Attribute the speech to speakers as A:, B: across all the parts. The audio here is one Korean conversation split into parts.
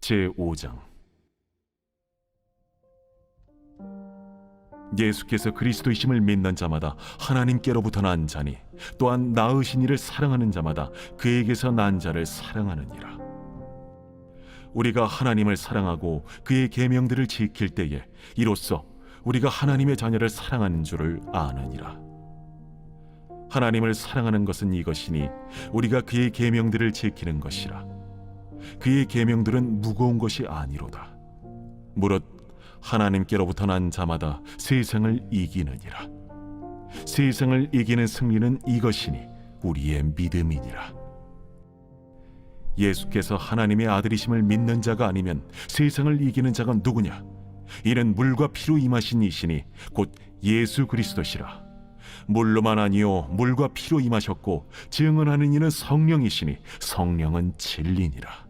A: 제5장. 예수께서 그리스도이심을 믿는 자마다 하나님께로부터 난 자니 또한 나으신 이를 사랑하는 자마다 그에게서 난 자를 사랑하느니라. 우리가 하나님을 사랑하고 그의 계명들을 지킬 때에 이로써 우리가 하나님의 자녀를 사랑하는 줄을 아느니라. 하나님을 사랑하는 것은 이것이니 우리가 그의 계명들을 지키는 것이라 그의 계명들은 무거운 것이 아니로다. 무릇 하나님께로부터 난 자마다 세상을 이기느니라. 세상을 이기는 승리는 이것이니 우리의 믿음이니라. 예수께서 하나님의 아들이심을 믿는 자가 아니면 세상을 이기는 자가 누구냐? 이는 물과 피로 임하신 이시니 곧 예수 그리스도시라. 물로만 아니요 물과 피로 임하셨고 증언하는 이는 성령이시니 성령은 진리니라.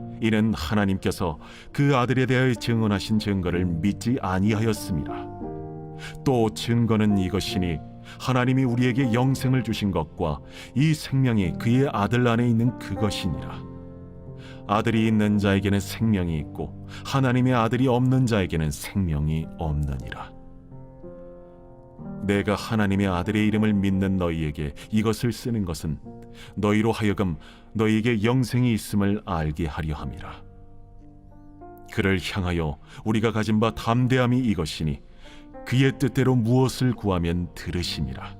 A: 이는 하나님께서 그 아들에 대하여 증언하신 증거를 믿지 아니하였습니다. 또 증거는 이것이니 하나님이 우리에게 영생을 주신 것과 이 생명이 그의 아들 안에 있는 그것이니라. 아들이 있는 자에게는 생명이 있고 하나님의 아들이 없는 자에게는 생명이 없느니라. 내가 하나님의 아들의 이름을 믿는 너희에게 이것을 쓰는 것은 너희로 하여금 너희에게 영생이 있음을 알게 하려 함이라. 그를 향하여 우리가 가진 바 담대함이 이것이니 그의 뜻대로 무엇을 구하면 들으심이라.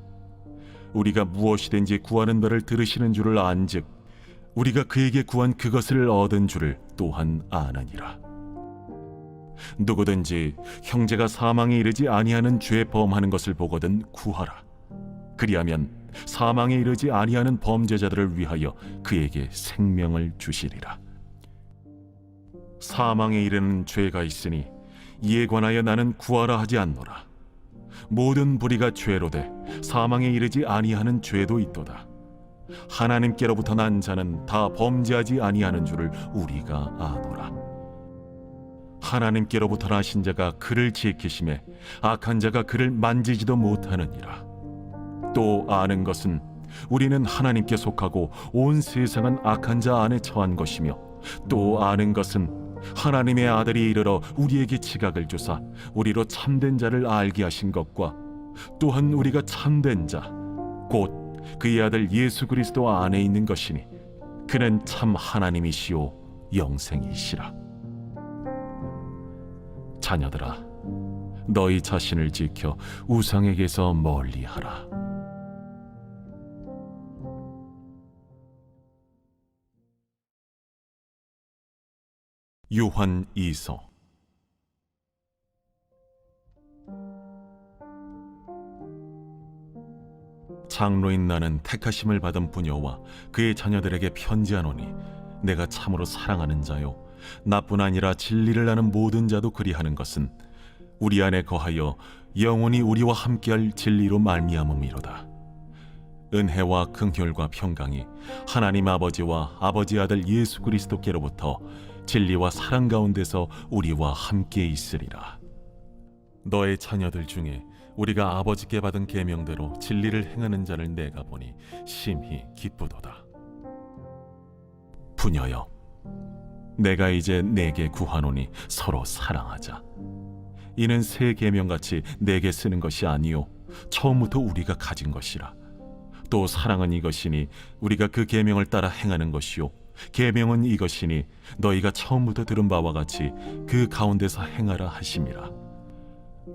A: 우리가 무엇이든지 구하는 바를 들으시는 줄을 안즉 우리가 그에게 구한 그것을 얻은 줄을 또한 아나니라. 누구든지 형제가 사망에 이르지 아니하는 죄 범하는 것을 보거든 구하라. 그리하면 사망에 이르지 아니하는 범죄자들을 위하여 그에게 생명을 주시리라. 사망에 이르는 죄가 있으니 이에 관하여 나는 구하라 하지 않노라. 모든 불의가 죄로 돼 사망에 이르지 아니하는 죄도 있도다. 하나님께로부터 난 자는 다 범죄하지 아니하는 줄을 우리가 아노라. 하나님께로부터 나신 자가 그를 지키심에 악한 자가 그를 만지지도 못하느니라. 또 아는 것은 우리는 하나님께 속하고 온 세상은 악한 자 안에 처한 것이며 또 아는 것은 하나님의 아들이 이르러 우리에게 지각을 주사 우리로 참된 자를 알게 하신 것과 또한 우리가 참된 자 곧 그의 아들 예수 그리스도 안에 있는 것이니 그는 참 하나님이시요 영생이시라 자녀들아 너희 자신을 지켜 우상에게서 멀리하라. 요한 이서. 장로인 나는 택하심을 받은 부녀와 그의 자녀들에게 편지하노니 내가 참으로 사랑하는 자요 나뿐 아니라 진리를 아는 모든 자도 그리하는 것은 우리 안에 거하여 영원히 우리와 함께할 진리로 말미암음이로다 은혜와 긍휼과 평강이 하나님 아버지와 아버지 아들 예수 그리스도께로부터 진리와 사랑 가운데서 우리와 함께 있으리라. 너의 자녀들 중에 우리가 아버지께 받은 계명대로 진리를 행하는 자를 내가 보니 심히 기쁘도다. 부녀여, 내가 이제 내게 구하노니 서로 사랑하자. 이는 새 계명 같이 내게 쓰는 것이 아니요 처음부터 우리가 가진 것이라. 또 사랑은 이것이니 우리가 그 계명을 따라 행하는 것이요 계명은 이것이니 너희가 처음부터 들은 바와 같이 그 가운데서 행하라 하심이라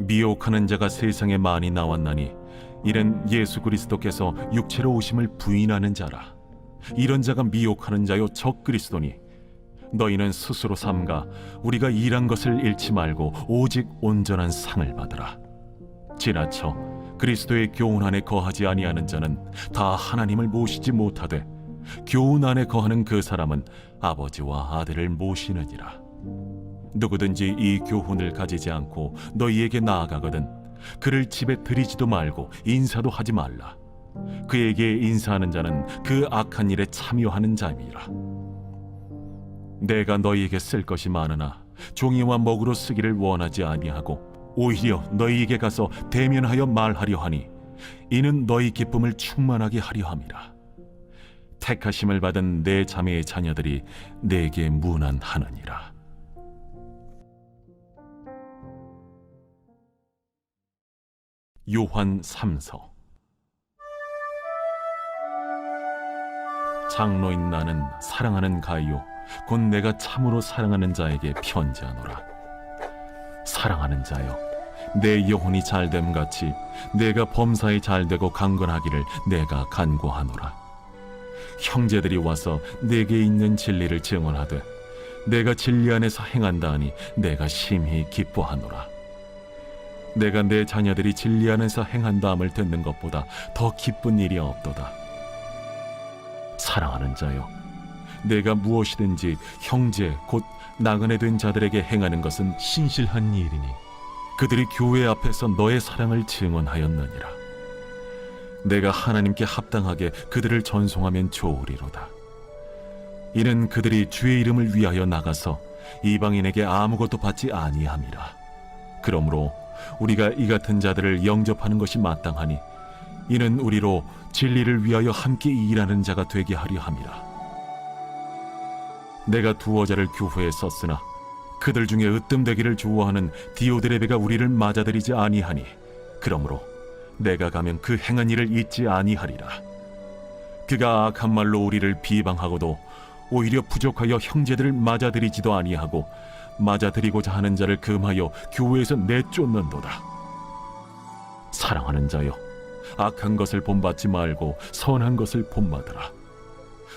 A: 미혹하는 자가 세상에 많이 나왔나니 이는 예수 그리스도께서 육체로 오심을 부인하는 자라 이런 자가 미혹하는 자요 적 그리스도니 너희는 스스로 삼가 우리가 일한 것을 잃지 말고 오직 온전한 상을 받으라 지나쳐 그리스도의 교훈 안에 거하지 아니하는 자는 다 하나님을 모시지 못하되 교훈 안에 거하는 그 사람은 아버지와 아들을 모시느니라. 누구든지 이 교훈을 가지지 않고 너희에게 나아가거든 그를 집에 들이지도 말고 인사도 하지 말라. 그에게 인사하는 자는 그 악한 일에 참여하는 자임이라. 내가 너희에게 쓸 것이 많으나 종이와 먹으로 쓰기를 원하지 아니하고 오히려 너희에게 가서 대면하여 말하려 하니 이는 너희 기쁨을 충만하게 하려 함이라. 택하심을 받은 내 자매의 자녀들이 내게 문안하느니라. 요한 3서 장로인 나는 사랑하는 가이요 곧 내가 참으로 사랑하는 자에게 편지하노라. 사랑하는 자여 내 영혼이 잘됨 같이 내가 범사에 잘되고 강건하기를 내가 간구하노라. 형제들이 와서 내게 있는 진리를 증언하되 내가 진리 안에서 행한다 하니 내가 심히 기뻐하노라. 내가 내 자녀들이 진리 안에서 행한다 함을 듣는 것보다 더 기쁜 일이 없도다. 사랑하는 자여 내가 무엇이든지 형제 곧 나그네 된 자들에게 행하는 것은 신실한 일이니 그들이 교회 앞에서 너의 사랑을 증언하였느니라. 내가 하나님께 합당하게 그들을 전송하면 좋으리로다. 이는 그들이 주의 이름을 위하여 나가서 이방인에게 아무것도 받지 아니함이라. 그러므로 우리가 이 같은 자들을 영접하는 것이 마땅하니 이는 우리로 진리를 위하여 함께 일하는 자가 되게 하려 함이라. 내가 두어 자를 교회에 썼으나 그들 중에 으뜸되기를 좋아하는 디오드레베가 우리를 맞아들이지 아니하니 그러므로 내가 가면 그 행한 일을 잊지 아니하리라. 그가 악한 말로 우리를 비방하고도 오히려 부족하여 형제들을 맞아들이지도 아니하고 맞아들이고자 하는 자를 금하여 교회에서 내쫓는도다. 사랑하는 자여, 악한 것을 본받지 말고 선한 것을 본받으라.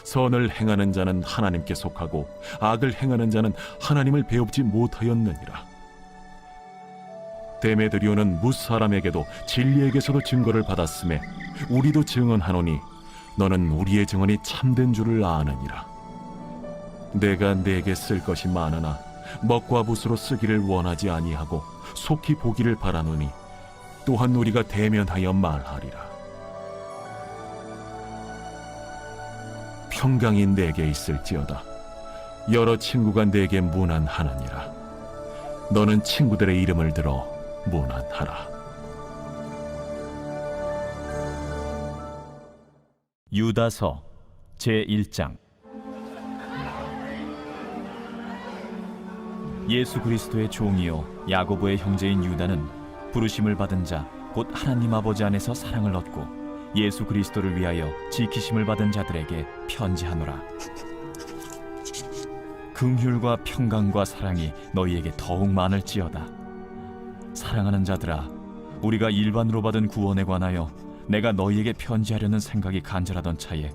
A: 선을 행하는 자는 하나님께 속하고 악을 행하는 자는 하나님을 배웁지 못하였느니라. 데메드리오는 무 사람에게도 진리에게서도 증거를 받았음에 우리도 증언하노니 너는 우리의 증언이 참된 줄을 아느니라. 내가 내게 쓸 것이 많으나 먹과 붓으로 쓰기를 원하지 아니하고 속히 보기를 바라노니 또한 우리가 대면하여 말하리라. 평강이 내게 있을지어다. 여러 친구가 내게 문안하느니라. 너는 친구들의 이름을 들어 문안하라.
B: 유다서 제1장 예수 그리스도의 종이요 야고보의 형제인 유다는 부르심을 받은 자 곧 하나님 아버지 안에서 사랑을 얻고 예수 그리스도를 위하여 지키심을 받은 자들에게 편지하노라. 긍휼과 평강과 사랑이 너희에게 더욱 많을지어다. 사랑하는 자들아 우리가 일반으로 받은 구원에 관하여 내가 너희에게 편지하려는 생각이 간절하던 차에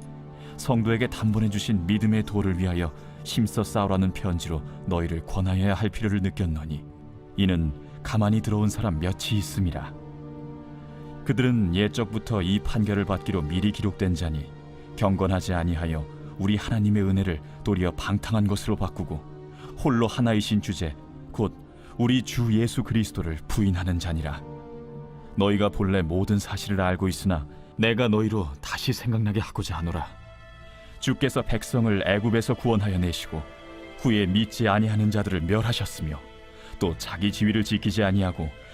B: 성도에게 단번해 주신 믿음의 도를 위하여 힘써 싸우라는 편지로 너희를 권하여야 할 필요를 느꼈노니 이는 가만히 들어온 사람 몇이 있음이라 그들은 옛적부터 이 판결을 받기로 미리 기록된 자니 경건하지 아니하여 우리 하나님의 은혜를 도리어 방탕한 것으로 바꾸고 홀로 하나이신 주제 곧 우리 주 예수 그리스도를 부인하는 자니라. 너희가 본래 모든 사실을 알고 있으나 내가 너희로 다시 생각나게 하고자 하노라. 주께서 백성을 애굽에서 구원하여 내시고 후에 믿지 아니하는 자들을 멸하셨으며 또 자기 지위를 지키지 아니하고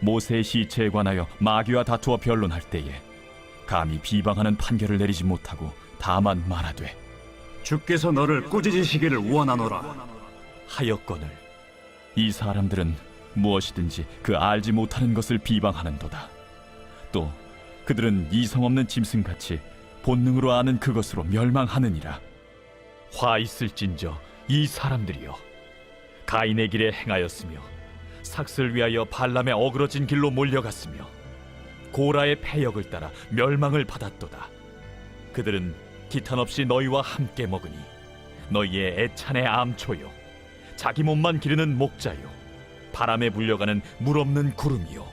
B: 모세의 시체에 관하여 마귀와 다투어 변론할 때에 감히 비방하는 판결을 내리지 못하고 다만 말하되
C: 주께서 너를 꾸짖으시기를 원하노라.
B: 하였거늘 이 사람들은 무엇이든지 그 알지 못하는 것을 비방하는도다. 또 그들은 이성 없는 짐승같이 본능으로 아는 그것으로 멸망하느니라. 화 있을진저 이 사람들이여 가인의 길에 행하였으며 삭슬 위하여 발람의 어그러진 길로 몰려갔으며 고라의 패역을 따라 멸망을 받았도다. 그들은 기탄 없이 너희와 함께 먹으니 너희의 애찬의 암초요 자기 몸만 기르는 목자요 바람에 불려가는 물 없는 구름이요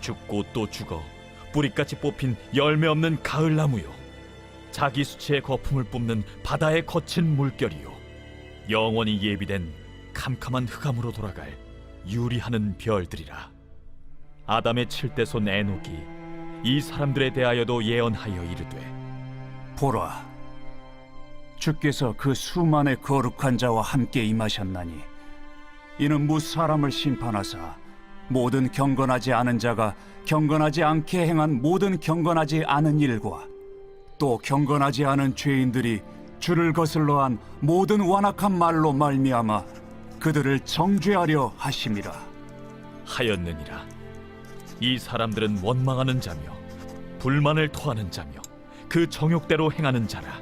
B: 죽고 또 죽어 뿌리같이 뽑힌 열매 없는 가을나무요 자기 수치의 거품을 뿜는 바다의 거친 물결이요 영원히 예비된 캄캄한 흑암으로 돌아갈 유리하는 별들이라. 아담의 칠대손 에녹이 이 사람들에 대하여도 예언하여 이르되
C: 보라, 주께서 그 수만의 거룩한 자와 함께 임하셨나니 이는 무 사람을 심판하사 모든 경건하지 않은 자가 경건하지 않게 행한 모든 경건하지 않은 일과 또 경건하지 않은 죄인들이 주를 거슬러 한 모든 완악한 말로 말미암아 그들을 정죄하려 하심이라.
B: 하였느니라. 이 사람들은 원망하는 자며 불만을 토하는 자며 그 정욕대로 행하는 자라.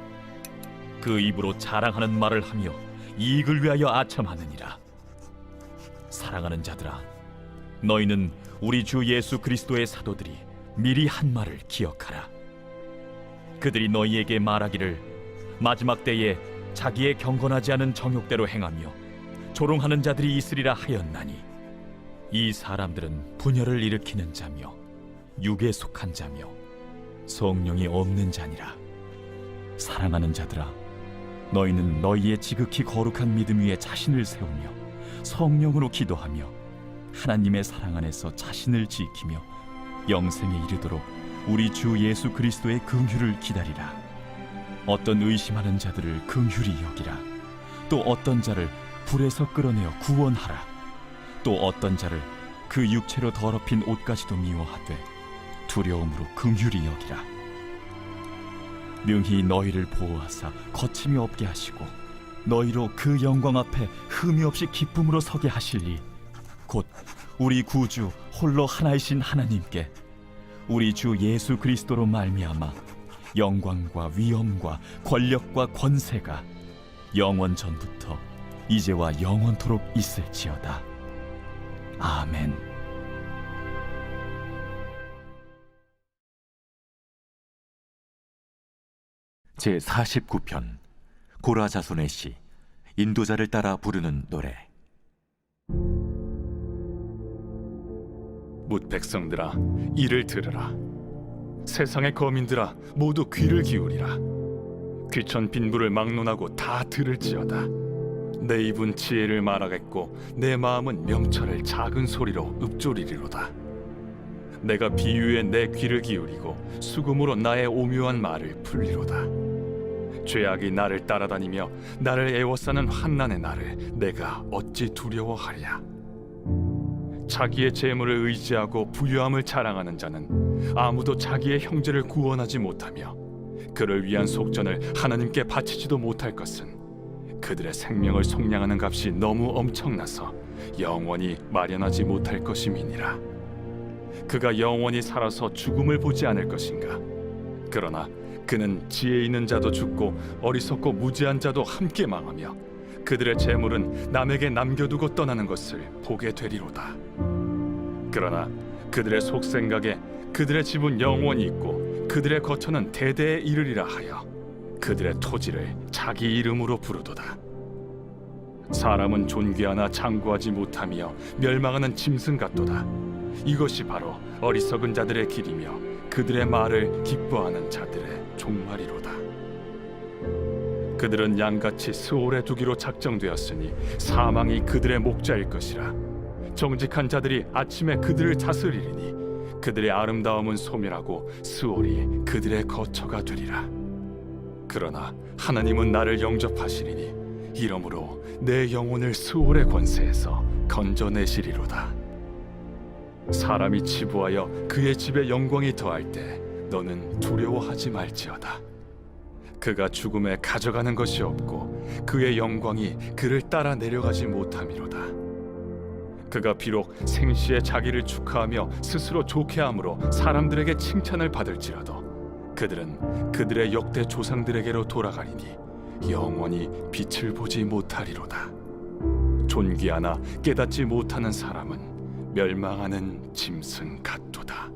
B: 그 입으로 자랑하는 말을 하며 이익을 위하여 아첨하느니라. 사랑하는 자들아 너희는 우리 주 예수 그리스도의 사도들이 미리 한 말을 기억하라. 그들이 너희에게 말하기를 마지막 때에 자기의 경건하지 않은 정욕대로 행하며 조롱하는 자들이 있으리라 하였나니 이 사람들은 분열을 일으키는 자며 육에 속한 자며 성령이 없는 자니라. 사랑하는 자들아 너희는 너희의 지극히 거룩한 믿음 위에 자신을 세우며 성령으로 기도하며 하나님의 사랑 안에서 자신을 지키며 영생에 이르도록 우리 주 예수 그리스도의 긍휼을 기다리라. 어떤 의심하는 자들을 긍휼히 여기라. 또 어떤 자를 불에서 끌어내어 구원하라. 또 어떤 자를 그 육체로 더럽힌 옷까지도 미워하되 두려움으로 긍휼히 여기라. 능히 너희를 보호하사 거침이 없게 하시고 너희로 그 영광 앞에 흠이 없이 기쁨으로 서게 하실리. 곧 우리 구주 홀로 하나이신 하나님께 우리 주 예수 그리스도로 말미암아 영광과 위엄과 권력과 권세가 영원 전부터 이제와 영원토록 있을지어다. 아멘.
D: 제 49편 고라 자손의 시 인도자를 따라 부르는 노래
E: 뭇 백성들아 이를 들으라 세상의 거민들아 모두 귀를 기울이라 귀천 빈부를 막론하고 다 들을지어다 내 입은 지혜를 말하겠고 내 마음은 명철을 작은 소리로 읊조리리로다. 내가 비유에 내 귀를 기울이고 수금으로 나의 오묘한 말을 풀리로다. 죄악이 나를 따라다니며 나를 애워싸는 환난의 날을 내가 어찌 두려워하랴? 자기의 재물을 의지하고 부유함을 자랑하는 자는 아무도 자기의 형제를 구원하지 못하며 그를 위한 속전을 하나님께 바치지도 못할 것은 그들의 생명을 속량하는 값이 너무 엄청나서 영원히 마련하지 못할 것임이니라. 그가 영원히 살아서 죽음을 보지 않을 것인가? 그러나 그는 지혜 있는 자도 죽고 어리석고 무지한 자도 함께 망하며 그들의 재물은 남에게 남겨두고 떠나는 것을 보게 되리로다. 그러나 그들의 속생각에 그들의 집은 영원히 있고 그들의 거처는 대대에 이르리라 하여 그들의 토지를 자기 이름으로 부르도다. 사람은 존귀하나 장구하지 못하며 멸망하는 짐승 같도다. 이것이 바로 어리석은 자들의 길이며 그들의 말을 기뻐하는 자들의 종말이로다. 그들은 양같이 스올에 두기로 작정되었으니 사망이 그들의 목자일 것이라. 정직한 자들이 아침에 그들을 다스리리니 그들의 아름다움은 소멸하고 스올이 그들의 거처가 되리라. 그러나 하나님은 나를 영접하시리니 이러므로 내 영혼을 스올의 권세에서 건져내시리로다. 사람이 치부하여 그의 집에 영광이 더할 때 너는 두려워하지 말지어다. 그가 죽음에 가져가는 것이 없고 그의 영광이 그를 따라 내려가지 못함이로다. 그가 비록 생시에 자기를 축하하며 스스로 좋게 함으로 사람들에게 칭찬을 받을지라도 그들은 그들의 역대 조상들에게로 돌아가리니 영원히 빛을 보지 못하리로다. 존귀하나 깨닫지 못하는 사람은 멸망하는 짐승 같도다